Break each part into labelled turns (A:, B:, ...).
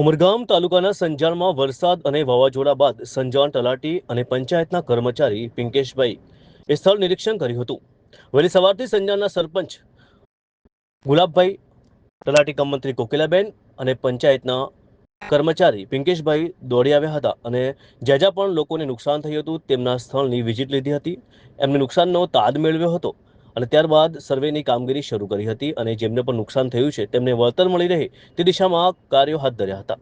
A: ઉમરગામ તાલુકાના સંજાણમાં વરસાદ અને વાવાઝોડા બાદ સંજાણ તલાટી અને પંચાયતના કર્મચારી પિંકેશભાઈ એ સ્થળ નિરીક્ષણ કર્યું હતું. વહેલી સવારથી સંજાણના સરપંચ ગુલાબભાઈ, તલાટી કમ કોકિલાબેન અને પંચાયતના કર્મચારી પિંકેશભાઈ દોડી આવ્યા હતા અને જ્યાં જ્યાં પણ લોકોને નુકસાન થયું હતું તેમના સ્થળની વિઝિટ લીધી હતી. એમને નુકસાનનો તાદ મેળવ્યો હતો. અને ત્યારબાદ સર્વેની કામગીરી શરૂ કરી હતી અને જેમને પણ નુકસાન થયું છે, તેમને વળતર મળી રહે તે દિશામાં કાર્યો હાથ ધર્યા હતા.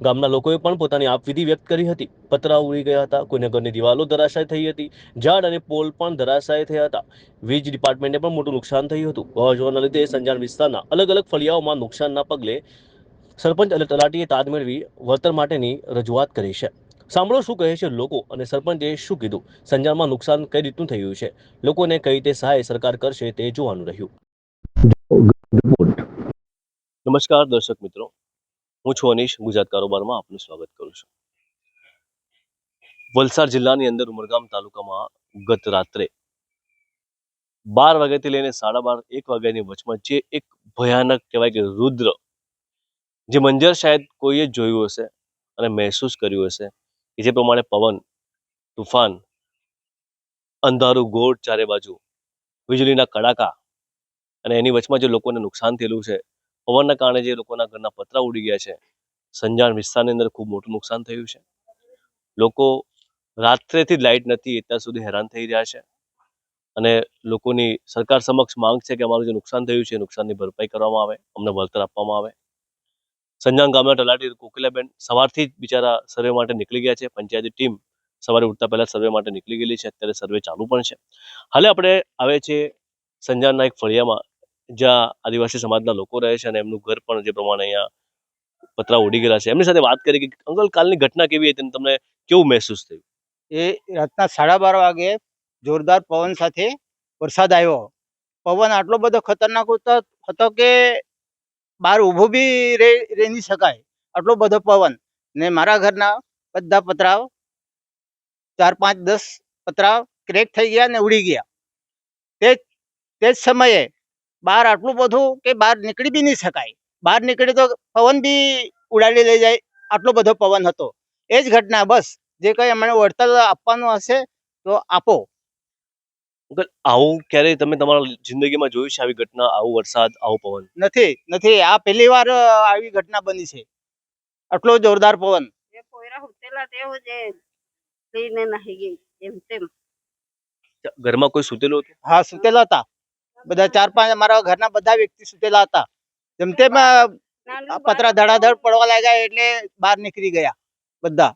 A: ગામના લોકોએ પણ પોતાની આપવિધિ વ્યક્ત કરી હતી. પતરા ઉડી ગયા હતા કોઈને ઘરની દિવાલો ધરાશાય થઈ હતી, ઝાડ અને પોલ પણ ધરાશાય થયા હતા. વીજ ડિપાર્ટમેન્ટને પણ મોટું નુકસાન થયું હતું. વાવાઝોડાના લીધે સંજાણ વિસ્તારના અલગ અલગ ફળિયાઓમાં નુકસાનના પગલે સરપંચ અને તલાટીએ તાદ મેળવી વળતર માટેની રજૂઆત કરી છે. સાંભળો શું કહે છે લોકો અને સરપંચે શું કીધું? સંજાણમાં નુકસાન કઈ રીતનું થયું છે? લોકોને કઈ રીતે સહાય સરકાર કરશે તે જોવાનું રહ્યું. નમસ્કાર દર્શક મિત્રો. હું છું અનીશ, ગુજરાત કારોબારમાં આપનું સ્વાગત કરું છું. વલસાડ જિલ્લાની અંદર ઉમરગામ તાલુકામાં ગત રાત્રે બાર વાગ્યાથી લઈને સાડા બાર, એક વાગ્યાની વચમાં જે એક ભયાનક કહેવાય કે રુદ્ર, જે મંજર શાયદ કોઈએ જોયું હશે અને મહેસૂસ કર્યું હશે કે જે પ્રમાણે પવન, તુફાન, અંધારું ગોળ ચારે બાજુ, વીજળીના કડાકા અને એની વચમાં જે લોકોને નુકસાન થયેલું છે, પવનના કારણે જે લોકોના ઘરના પતરા ઉડી ગયા છે, સંજાણ વિસ્તારની અંદર ખૂબ મોટું નુકસાન થયું છે. લોકો રાત્રેથી જ લાઇટ નથી, અત્યાર સુધી હેરાન થઈ રહ્યા છે અને લોકોની સરકાર સમક્ષ માંગ છે કે અમારું જે નુકસાન થયું છે નુકસાનની ભરપાઈ કરવામાં આવે, અમને વળતર આપવામાં આવે. સંજાણ ગામના તલાટી કોકિલાબેન સવારથી જ બિચારા સર્વે માટે નીકળી ગયા છે. પંચાયતી ટીમ સવારે ઉઠતા પહેલા સર્વે માટે નીકળી ગયેલી છે. અત્યારે સર્વે ચાલુ પણ છે. હાલે આપણે આવે છે સંજાણના એક ફળિયામાં, જ્યાં આદિવાસી સમાજના લોકો રહે છે અને એમનું ઘર પણ જે પ્રમાણે અહીંયા પતરા ઉડી ગયેલા છે. એમની સાથે વાત કરી કે અંકલ કાલની ઘટના કેવી હતી તમને કેવું મહેસૂસ થયું?
B: એ રાતના સાડા બાર વાગે જોરદાર પવન સાથે વરસાદ આવ્યો. પવન આટલો બધો ખતરનાક હતો કે બહાર ઊભો બી નહીં શકાય. આટલો બધો પવન ને મારા ઘરના બધા પતરાવ ચાર પાંચ દસ પતરા ક્રેક થઈ ગયા ને ઉડી ગયા. તે તે જ સમયે બહાર આટલું બધું કે બહાર નીકળી બી નહીં શકાય. બહાર નીકળી તો પવન બી ઉડાડી લઈ જાય, આટલો બધો પવન હતો. એ જ ઘટના, બસ. જે કંઈ અમને વળતર આપવાનું હશે તો આપો.
A: અંકલ આવું ક્યારેય તમે તમારા જિંદગીમાં જોયું છે આવી ઘટના આવો વરસાદ આવો પવન?
B: નથી નથી. આ પહેલી વાર આવી ઘટના બની છે. આટલો જોરદાર પવન.
A: ઘરમાં કોઈ સુતેલો હતું?
B: હા સુતેલા હતા. બધા ચાર પાંચ અમારા ઘરના બધા વ્યક્તિ સુતેલા હતા. જેમ તેમ પતરા ધડાધડ પડવા લાગ્યા એટલે બહાર નીકળી ગયા બધા.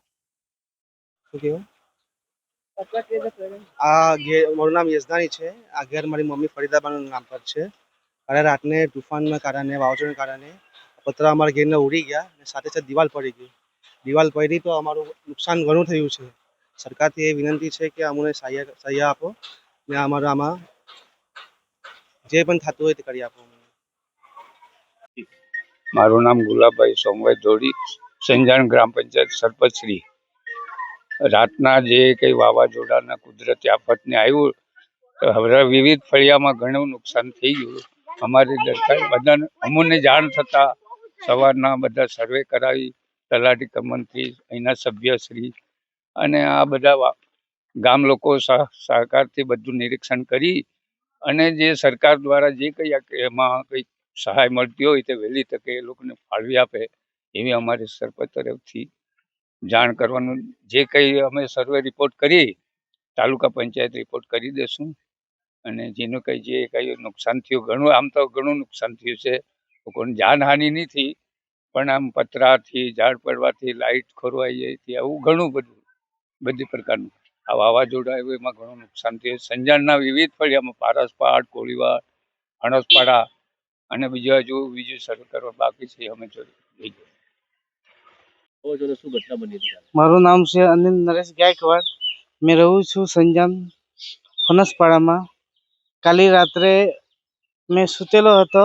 C: આ ઘેર મારું નામ યજદાની છે. આ ઘેર મારી મમ્મી ફરીદાબાનું નામ પર છે. અને રાતને તુફાનના કારણે, વાવાઝોડાના કારણે પતરા અમારા ઘેરના ઉડી ગયા અને સાથે સાથે દિવાલ પડી ગઈ. દિવાલ પડી તો અમારું નુકસાન ઘણું થયું છે. સરકારથી એ વિનંતી છે કે અમને સહાય સહાય આપો ને અમારા આમાં જે પણ થતું હોય તે કરી આપો
D: મારું નામ ગુલાબભાઈ સોમભાઈ ધોડી સંજાણ ગ્રામ પંચાયત સરપંચ શ્રી. રાતના જે કંઈ વાવાઝોડાના કુદરતી આફતને આવ્યું હવે વિવિધ ફળિયામાં ઘણું નુકસાન થઈ ગયું. અમારી દરકાર બધા અમોને જાણ થતાં સવારના બધા સર્વે કરાવી, તલાટી કમ મંત્રી, અહીંના સભ્યશ્રી અને આ બધા ગામ લોકો સહ, સહકારથી બધું નિરીક્ષણ કરી અને જે સરકાર દ્વારા જે કંઈ એમાં કંઈક સહાય મળતી હોય તે વહેલી તકે એ લોકોને ફાળવી આપે એવી અમારી સરપંચ તરફથી જાણ કરવાનું જે કંઈ અમે સર્વે રિપોર્ટ કરી, તાલુકા પંચાયત રિપોર્ટ કરી દેશું અને જેનું કંઈ જે કંઈ નુકસાન થયું, ઘણું, આમ તો ઘણું નુકસાન થયું છે. લોકોને જાનહાનિ નહીં પણ આમ પતરાથી, ઝાડ પડવાથી લાઇટ ખોરવાઈ જાય આવું ઘણું બધું, બધી પ્રકારનું. આ વાવાઝોડા આવ્યું એમાં ઘણું નુકસાન થયું. સંજાણના વિવિધ ફળિયામાં પારસપાડ કોળીવાડ, અણસપાડા અને બીજા હજુ, બીજું શરૂ કરવા બાકી છે, અમે જોઈ
A: વાવાઝોડા શું ઘટના બની હતી કાલે?
E: મારું નામ છે અનિલ નરેશ ગાયકવાડ. મેં રહું છું સંજામ ફનસપાડામાં. કાલી રાત્રે મેં સૂતેલો હતો,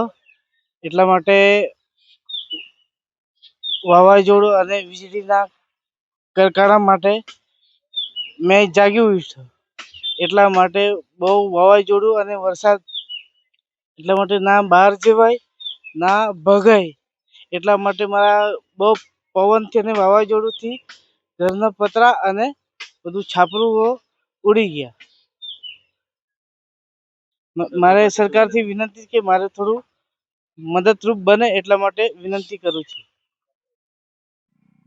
E: એટલા માટે વાવાઝોડું અને વીજળીના કડકાડા માટે મેં જાગી ઉઠ્યો એટલા માટે બહુ વાવાઝોડું અને વરસાદ, એટલા માટે ના બહાર જવાય, ના ભગાય, એટલા માટે મારા બહુ પવનથી અને વાવાઝોડુંથી ઘરના પતરા અને બધું છાપરું ઉડી ગયા. મારે મારે સરકારથી વિનંતી કે મારે થોડું મદદરૂપ બને એટલા માટે વિનંતી કરું છું.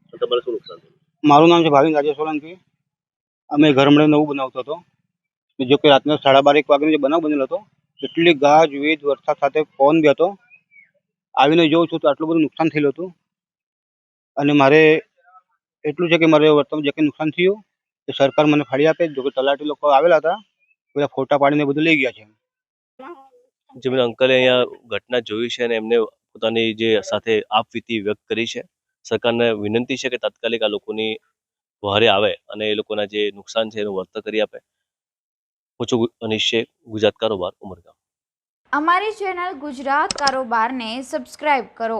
A: તો તમારે શું નુકસાન થયું?
C: મારું નામ છે ભાવિન રાજે સોલંકી. અમે ઘર મળે નવું બનાવતો હતો. જો કે રાતના સાડા બાર એક વાગ્યાનો જે બનાવ બનેલો હતો એટલી ગાજ વીજ વરસાદ સાથે પવન બી હતો. આવીને જોઉં છું તો આટલું બધું નુકસાન થયેલું હતું. અને મારે એટલું છે કે મારે વર્તમાન જે કંઈ નુકસાન થયું એ સરકાર મને ફાળી આપે. જો કે તલાટી લોકો આવેલા હતા બધા ફોટા પાડીને બધું લઈ ગયા છે.
A: જેમને અંકલે અહીંયા ઘટના જોઈ છે અને એમને પોતાની જે સાથે આપવીતી વ્યક્ત કરી છે સરકારને વિનંતી છે કે તાત્કાલિક આ લોકોની વહારે આવે અને એ લોકોના જે નુકસાન છે એનું વળતર કરી આપે. ઓછો અનિશ્ચય ગુજરાત કારોબાર ઉમરગામ.
F: અમારી ચેનલ ગુજરાત કારોબારને સબસ્ક્રાઇબ કરો.